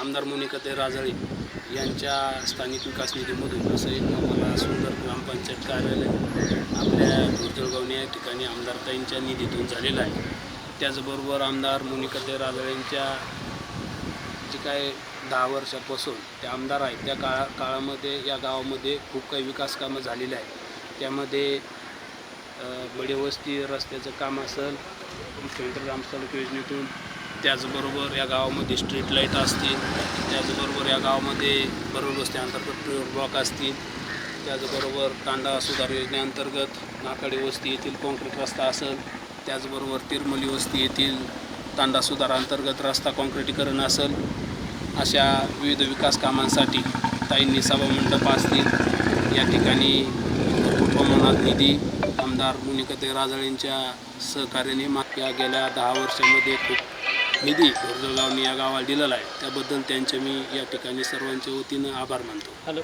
आमदार मोनिकाते राजळे यांच्या स्थानिक विकास निधीमधून असं एक आम्हाला सुंदर ग्रामपंचायत कार्यालय आपल्या दुर्जळगावणी या ठिकाणी आमदारताईंच्या निधीतून झालेलं आहे. त्याचबरोबर आमदार मोनिकाते राजळेंच्या जे काय दहा वर्षापासून ते आमदार आहेत त्या काळा काळामध्ये या गावामध्ये खूप काही विकास कामं झालेली आहेत. त्यामध्ये बडेवस्ती रस्त्याचं काम असेल मुख्यमंत्री ग्रामसडक योजनेतून त्याचबरोबर या गावामध्ये स्ट्रीट लाइट असतील त्याचबरोबर या गावामध्ये बरोबर वस्ती अंतर्गत ब्लॉक असतील त्याचबरोबर तांडा सुधार योजनेअंतर्गत नाकाडी वस्ती येथील कॉन्क्रीट रस्ता असेल त्याचबरोबर तिरमली वस्ती येथील तांडा सुधार अंतर्गत रस्ता कॉन्क्रिटीकरण असेल अशा विविध विकास कामांसाठी ताईंनी सभामंडप असतील. या ठिकाणी प्रमाणात निधी आमदार मुनिकते राजळेंच्या सहकार्याने या गेल्या दहा वर्षामध्ये खूप निधी घोरजळगावने या गावाला दिलेला आहे. त्याबद्दल त्यांचे मी या ठिकाणी सर्वांच्या वतीनं आभार मानतो. हॅलो.